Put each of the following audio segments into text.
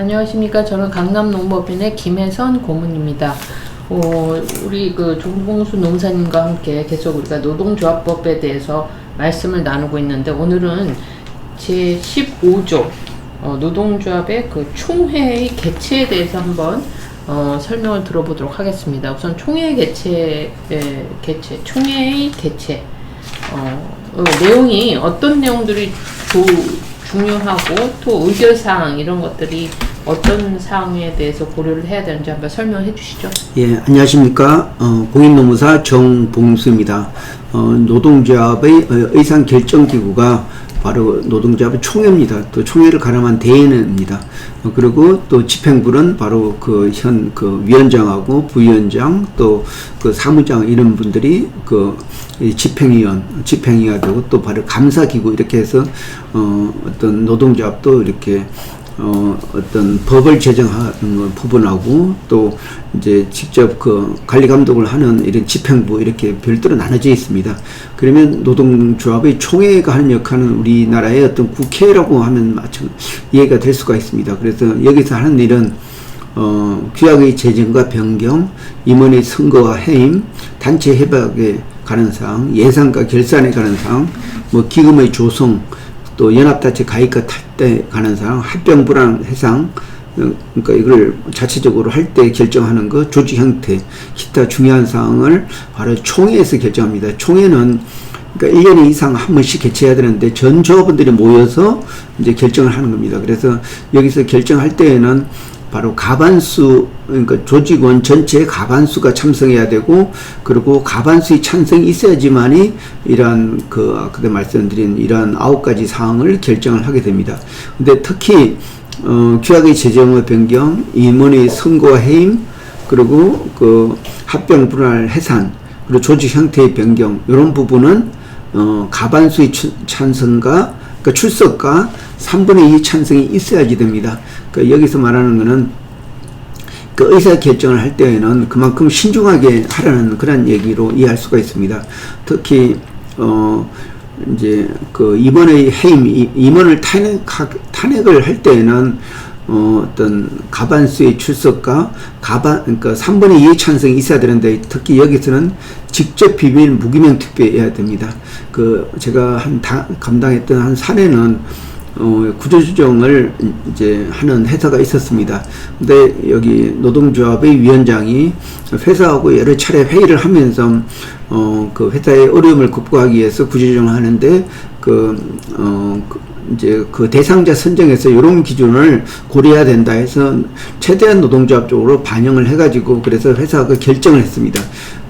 안녕하십니까. 저는 강남농법인의 김혜선 고문입니다. 어, 우리 그 정봉수 농사님과 함께 계속 우리가 노동조합법에 대해서 말씀을 나누고 있는데 오늘은 제 15조 어, 노동조합의 그 총회의 개최에 대해서 한번 어, 설명을 들어보도록 하겠습니다. 우선 총회 개최, 에, 개최, 총회의 개최. 어, 어, 내용이 어떤 내용들이 조, 중요하고 또 의결사항 이런 것들이 어떤 사항에 대해서 고려를 해야 되는지 한번 설명해 주시죠. 예, 안녕하십니까. 어, 공인노무사 정봉수입니다. 어, 노동조합의 어, 의상 결정기구가 바로 노동조합의 총회입니다. 또 총회를 가름한 대회입니다. 어, 그리고 또 집행부는 바로 그 현그 위원장하고 부위원장 또 그 사무장 이런 분들이 그이 집행위원, 집행위가 되고 또 바로 감사기구 이렇게 해서 어, 어떤 노동조합도 이렇게 어, 어떤 법을 제정하는 것 부분하고 또 이제 직접 그 관리 감독을 하는 이런 집행부 이렇게 별도로 나눠져 있습니다. 그러면 노동조합의 총회가 하는 역할은 우리나라의 어떤 국회라고 하면 마찬 이해가 될 수가 있습니다. 그래서 여기서 하는 일은 어, 규약의 제정과 변경, 임원의 선거와 해임, 단체 협약에 관한 사항, 예산과 결산에 관한 사항, 뭐 기금의 조성, 또 연합단체 가입과 탈때 관한 사항, 합병 불안 해상, 어, 그러니까 이걸 자체적으로 할 때 결정하는 것, 조직 형태, 기타 중요한 사항을 바로 총회에서 결정합니다. 총회는 그러니까 1년 이상 한 번씩 개최해야 되는데 전 조합원들이 모여서 이제 결정을 하는 겁니다. 그래서 여기서 결정할 때에는 바로 가반수 그러니까 조직원 전체의 가반수가 참석해야 되고 그리고 가반수의 찬성이 있어야지만이 이러한 그 아까 말씀드린 이러한 아홉 가지 사항을 결정을 하게 됩니다. 근데 특히 어, 규약의 제정의 변경, 임원의 선거와 해임, 그리고 그 합병 분할 해산, 그리고 조직 형태의 변경 이런 부분은 어, 가반수의 추, 찬성과 그러니까 출석과 3분의 2 찬성이 있어야지 됩니다. 그러니까 여기서 말하는 것은 그 의사 결정을 할 때에는 그만큼 신중하게 하라는 그런 얘기로 이해할 수가 있습니다. 특히 어 이제 그 이번의 해임 이- 임원을 탄핵 탄핵을 할 때에는 어, 어떤 가반수의 출석과 가반 그러니까 3분의 2의 찬성이 있어야 되는데 특히 여기서는 직접 비밀 무기명 투표해야 됩니다. 그 제가 한 다, 감당했던 한 사례는 어, 구조조정을 이제 하는 회사가 있었습니다. 근데 여기 노동조합의 위원장이 회사하고 여러 차례 회의를 하면서 어, 그 회사의 어려움을 극복하기 위해서 구조조정을 하는데 그, 어, 그 이제 그 대상자 선정에서 이런 기준을 고려해야 된다 해서 최대한 노동조합 쪽으로 반영을 해가지고 그래서 회사가 결정을 했습니다.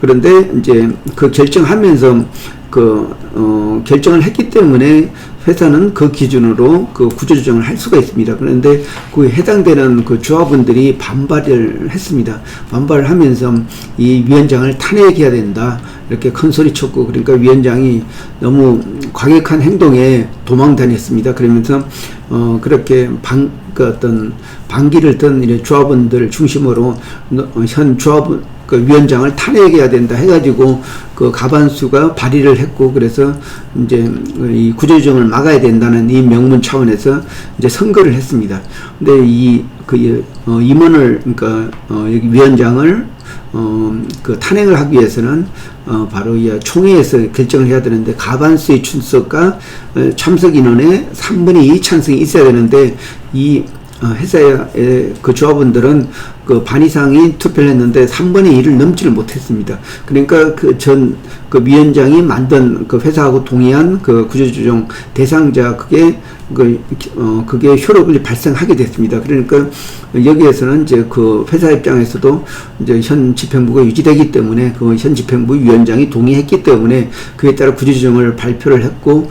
그런데 이제 그 결정하면서 그, 어, 결정을 했기 때문에 회사는 그 기준으로 그 구조조정을 할 수가 있습니다. 그런데 그 해당되는 그 조합원들이 반발을 했습니다. 반발을 하면서 이 위원장을 탄핵해야 된다. 이렇게 큰 소리 쳤고, 그러니까 위원장이 너무 과격한 행동에 도망 다녔습니다. 그러면서, 어, 그렇게 방, 그 어떤 반기를 든 이런 조합원들 중심으로 어, 현 조합원, 그 위원장을 탄핵해야 된다 해가지고 그 가반수가 발의를 했고 그래서 이제 이 구조조정을 막아야 된다는 이 명문 차원에서 이제 선거를 했습니다. 근데 이그 어, 임원을 그러니까 어, 여기 위원장을 어, 그 탄핵을 하기 위해서는 어, 바로 이 총회에서 결정을 해야 되는데 가반수의 출석과 어, 참석 인원의 3분의 2 찬성이 있어야 되는데 이 어, 회사의 그 조합원들은 그 반 이상이 투표를 했는데 3분의 1을 넘지를 못했습니다. 그러니까 그전그 위원장이 만든 그 회사하고 동의한 그 구조조정 대상자 그게 그, 어, 그게 효력을 발생하게 됐습니다. 그러니까 여기에서는 이제 그 회사 입장에서도 이제 현 집행부가 유지되기 때문에 그 현 집행부 위원장이 동의했기 때문에 그에 따라 구조조정을 발표를 했고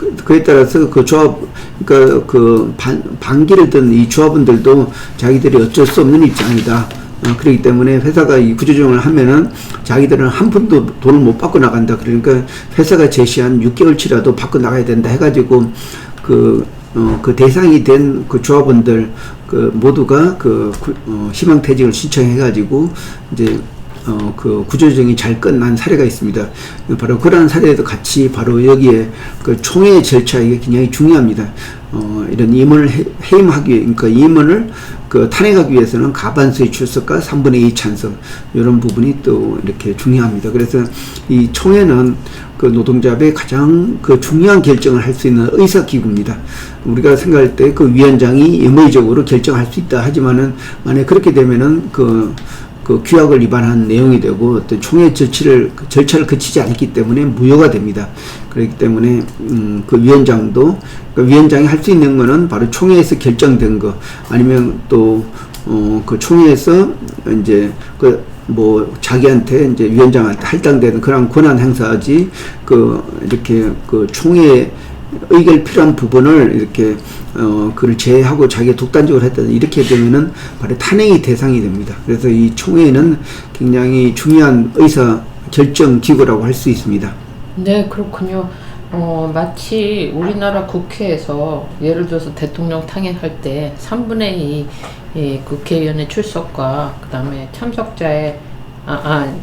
그, 그에 따라서 그 조합, 그러니까 그 반, 반기를 든 이 조합원들도 자기들이 어쩔 수 없는 입장이다. 어, 그렇기 때문에 회사가 이 구조조정을 하면은 자기들은 한 푼도 돈을 못 받고 나간다. 그러니까 회사가 제시한 6개월치라도 받고 나가야 된다 해가지고 그, 어, 그 대상이 된 그 조합원들 그 모두가 그 구, 어, 희망퇴직을 신청해가지고 이제 어, 그 구조조정이 잘 끝난 사례가 있습니다. 바로 그러한 사례도 같이 바로 여기에 그 총회 절차 이게 굉장히 중요합니다. 어, 이런 임원을 해- 해임하기, 위해- 그러니까 임원을 그 탄핵하기 위해서는 가반수의 출석과 3분의 2 찬성 이런 부분이 또 이렇게 중요합니다. 그래서 이 총회는 그 노동자의 가장 그 중요한 결정을 할 수 있는 의사 기구입니다. 우리가 생각할 때 그 위원장이 임의적으로 결정할 수 있다 하지만은 만약 그렇게 되면은 그 그 규약을 위반한 내용이 되고 어떤 총회 절차를 절차를 거치지 않기 때문에 무효가 됩니다. 그렇기 때문에 음, 그 위원장도 그 위원장이 할 수 있는 거는 바로 총회에서 결정된 거 아니면 또 어 그 총회에서 이제 그 뭐 자기한테 이제 위원장한테 할당되는 그런 권한 행사지 그 이렇게 그 총회 의결 필요한 부분을 이렇게 어 그를 제외하고 자기가 독단적으로 했다 이렇게 되면은 바로 탄핵이 대상이 됩니다. 그래서 이 총회는 굉장히 중요한 의사 결정 기구라고 할 수 있습니다. 네, 그렇군요. 어, 마치 우리나라 국회에서 예를 들어서 대통령 탄핵할 때 3분의 2이 국회의원의 출석과 그 다음에 참석자의 아, 아,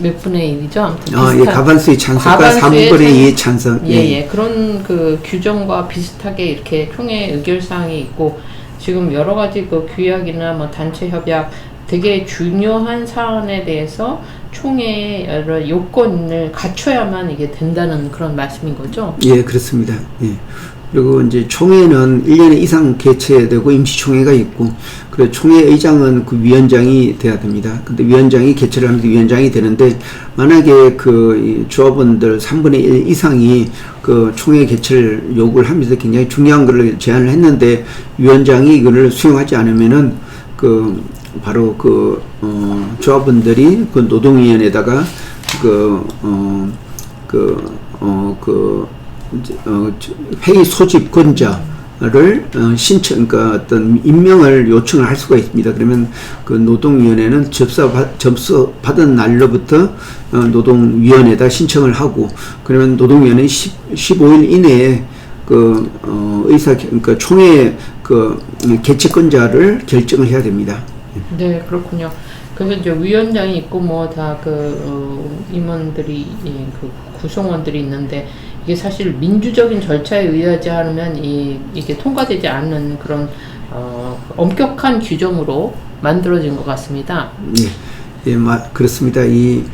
몇 분의 1이죠? 아무튼 아, 예, 가반수의 찬성과 과반수의 3분의 2의 찬- 찬성. 예, 예. 그런 그 규정과 비슷하게 이렇게 총회 의결 사항이 있고 지금 여러 가지 그 규약이나 뭐 단체 협약 되게 중요한 사안에 대해서 총회의 여러 요건을 갖춰야만 이게 된다는 그런 말씀인 거죠. 예, 그렇습니다. 예. 그리고 이제 총회는 1년에 이상 개최되고 임시총회가 있고, 그리고 총회 의장은 그 위원장이 돼야 됩니다. 근데 위원장이 개최를 하는데 위원장이 되는데, 만약에 그이 조합원들 3분의 1 이상이 그 총회 개최를 요구를 하면서 굉장히 중요한 걸 제안을 했는데, 위원장이 이거를 수용하지 않으면은 그 바로 그 어, 조합원들이 그 노동위원회에다가 그 어, 그, 어, 그, 회의 소집 권자를 어, 신청, 그러니까 어떤 임명을 요청을 할 수가 있습니다. 그러면 그 노동위원회는 접수, 접수 받은 날로부터 어, 노동위원회에다 신청을 하고, 그러면 노동위원회 10, 15일 이내에 그, 어, 의사, 그러니까 총회 그 개최권자를 결정을 해야 됩니다. 네, 그렇군요. 그래서 이제 위원장이 있고 뭐 다그 어, 임원들이 예, 그 구성원들이 있는데 이게 사실 민주적인 절차에 의하지 않으면 이 이게 통과되지 않는 그런 어, 엄격한 규정으로 만들어진 것 같습니다. 예, 예, 마, 그렇습니다. 이,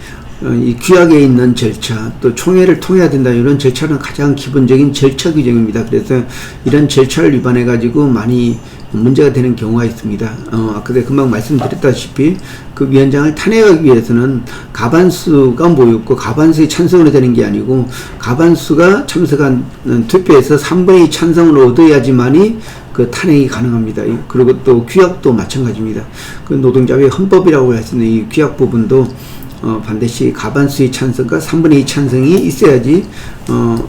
어, 이 규약에 있는 절차, 또 총회를 통해야 된다, 이런 절차는 가장 기본적인 절차 규정입니다. 그래서 이런 절차를 위반해가지고 많이 문제가 되는 경우가 있습니다. 어, 아까 금방 말씀드렸다시피 그 위원장을 탄핵하기 위해서는 가반수가 모였고 가반수의 찬성으로 되는 게 아니고 가반수가 참석한 음, 투표에서 3분의 2 찬성을 얻어야지만이 그 탄핵이 가능합니다. 이- 그리고 또 규약도 마찬가지입니다. 그 노동자의 헌법이라고 할 수 있는 이 규약 부분도 어, 반드시 가반수의 찬성과 3분의 2 찬성이 있어야지 어,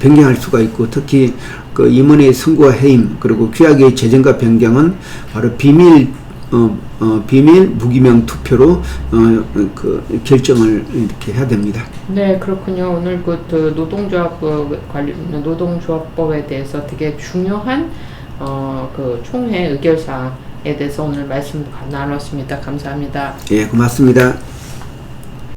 변경할 수가 있고 특히 그 임원의 선거와 해임 그리고 규약의 재정과 변경은 바로 비밀 어, 어, 비밀 무기명 투표로 어, 그 결정을 이렇게 해야 됩니다. 네, 그렇군요. 오늘 그, 그 노동조합 그 관련 노동조합법에 대해서 되게 중요한 어, 그 총회 의결사항에 대해서 오늘 말씀 나눴습니다. 감사합니다. 예, 고맙습니다.